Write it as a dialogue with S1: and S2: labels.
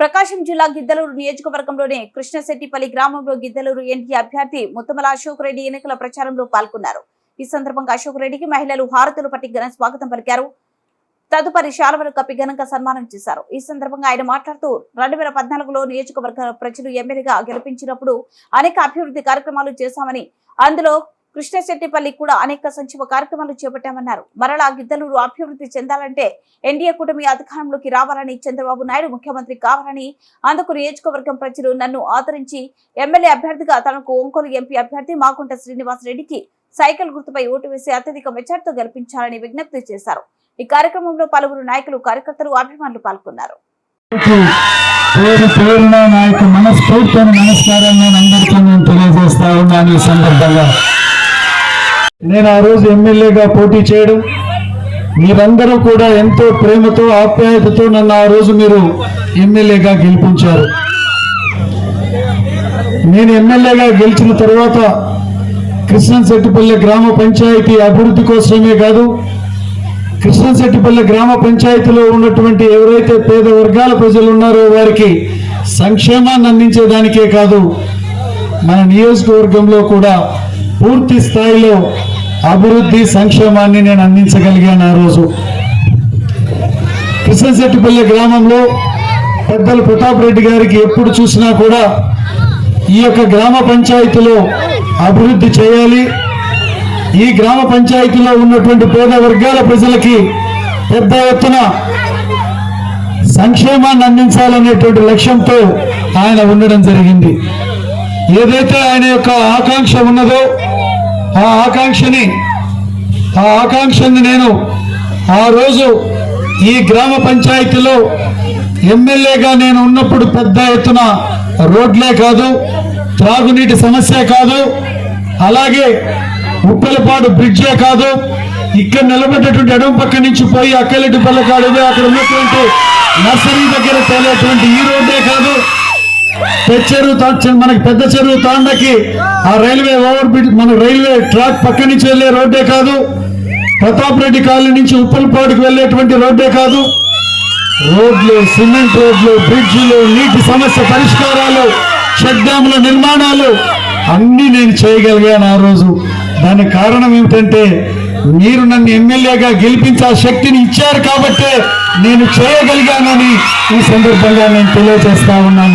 S1: ప్రకాశం జిల్లా గిద్దలూరు నియోజకవర్గంలోని కృష్ణశెట్టిపల్లి గ్రామంలో గిద్దలూరు ఎన్టీ అభ్యర్థి ముత్తమల అశోక్ రెడ్డి ఎన్నికల ప్రచారంలో పాల్గొన్నారు. ఈ సందర్భంగా అశోక్ రెడ్డికి మహిళలు హారతులు పట్టి ఘన స్వాగతం పలికారు. తదుపరి శాలవలు కప్పి ఘనంగా సన్మానం చేశారు. ఈ సందర్భంగా ఆయన మాట్లాడుతూ రెండు వేల పద్నాలుగులో నియోజకవర్గ ప్రజలు ఎమ్మెల్యేగా గెలిపించినప్పుడు అనేక అభివృద్ధి కార్యక్రమాలు చేశామని అందులో కృష్ణశెట్టిపల్లి కూడా అనేక సంక్షేమ కార్యక్రమాలు చేపట్టామన్నారు. మరలా గిద్దలూరు అభివృద్ధి చెందాలంటే ఎన్డీఏ కూటమి అధికారంలోకి రావాలని చంద్రబాబు నాయుడు ముఖ్యమంత్రి కావాలని అందుకు నియోజకవర్గం ప్రజలు నన్ను ఆదరించి ఎమ్మెల్యే అభ్యర్థిగా తనకు ఒంగోలు ఎంపీ అభ్యర్థి మాగుంట శ్రీనివాస్ రెడ్డికి సైకిల్ గుర్తుపై ఓటు వేసి అత్యధిక మెజార్టీతో గెలిపించాలని విజ్ఞప్తి చేశారు. ఈ కార్యక్రమంలో పలువురు నాయకులు కార్యకర్తలు అభిమానులు పాల్గొన్నారు.
S2: పేరు పేరున నా యొక్క మనస్ఫూర్తిని నమస్కారం నేను అందరికీ నేను తెలియజేస్తా ఉన్నాను ఈ సందర్భంగా. నేను ఆ రోజు ఎమ్మెల్యేగా పోటీ చేయడం మీరందరూ కూడా ఎంతో ప్రేమతో ఆప్యాయతతో నన్ను ఆ రోజు మీరు ఎమ్మెల్యేగా గెలిపించారు. నేను ఎమ్మెల్యేగా గెలిచిన తర్వాత కృష్ణశెట్టిపల్లి గ్రామ పంచాయతీ అభివృద్ధి కోసమే కాదు కృష్ణశెట్టిపల్లి గ్రామ పంచాయతీలో ఉన్నటువంటి ఎవరైతే పేద వర్గాల ప్రజలు ఉన్నారో వారికి సంక్షేమాన్ని అందించేదానికే కాదు మన నియోజకవర్గంలో కూడా పూర్తి స్థాయిలో అభివృద్ధి సంక్షేమాన్ని నేను అందించగలిగాను ఆ రోజు. కృష్ణశెట్టిపల్లి గ్రామంలో పెద్దలు ప్రతాప్ రెడ్డి గారికి ఎప్పుడు చూసినా కూడా ఈ యొక్క గ్రామ పంచాయతీలో అభివృద్ధి చేయాలి. ఈ గ్రామ పంచాయతీలో ఉన్నటువంటి పేద వర్గాల ప్రజలకి పెద్ద ఎత్తున సంక్షేమాన్ని అందించాలనేటువంటి లక్ష్యంతో ఆయన ఉండడం జరిగింది. ఏదైతే ఆయన యొక్క ఆకాంక్ష ఉన్నదో ఆ ఆకాంక్షని ఆ ఆకాంక్షని నేను ఆ రోజు ఈ గ్రామ పంచాయతీలో ఎమ్మెల్యేగా నేను ఉన్నప్పుడు పెద్ద ఎత్తున రోడ్లే కాదు త్రాగునీటి సమస్య కాదు అలాగే ఉప్పలపాడు బ్రిడ్జే కాదు ఇక్కడ నిలబడ్డటువంటి ఎడమ పక్క నుంచి పోయి అక్కలెట్టు పల్లకాడు అక్కడ ఉన్నటువంటి నర్సరీ దగ్గర తేలేటువంటి ఈ రోడ్డే కాదు. చెరువు మనకి పెద్ద చెరువు తాండకి ఆ రైల్వే ఓవర్ బ్రిడ్జ్ మన రైల్వే ట్రాక్ పక్క నుంచి వెళ్ళే రోడ్డే కాదు. ప్రతాప్ రెడ్డి కాలనీ నుంచి ఉప్పలపాడుకు వెళ్ళేటువంటి రోడ్డే కాదు. రోడ్లు సిమెంట్ రోడ్లు బ్రిడ్జిలు నీటి సమస్య పరిష్కారాలు షట్ డ్యాముల నిర్మాణాలు అన్ని నేను చేయగలిగాను ఆ రోజు. దానికి కారణం ఏమిటంటే మీరు నన్ను ఎమ్మెల్యేగా గెలిపించే ఆ శక్తిని ఇచ్చారు కాబట్టే నేను చేయగలిగానని ఈ సందర్భంగా నేను తెలియజేస్తా ఉన్నాను.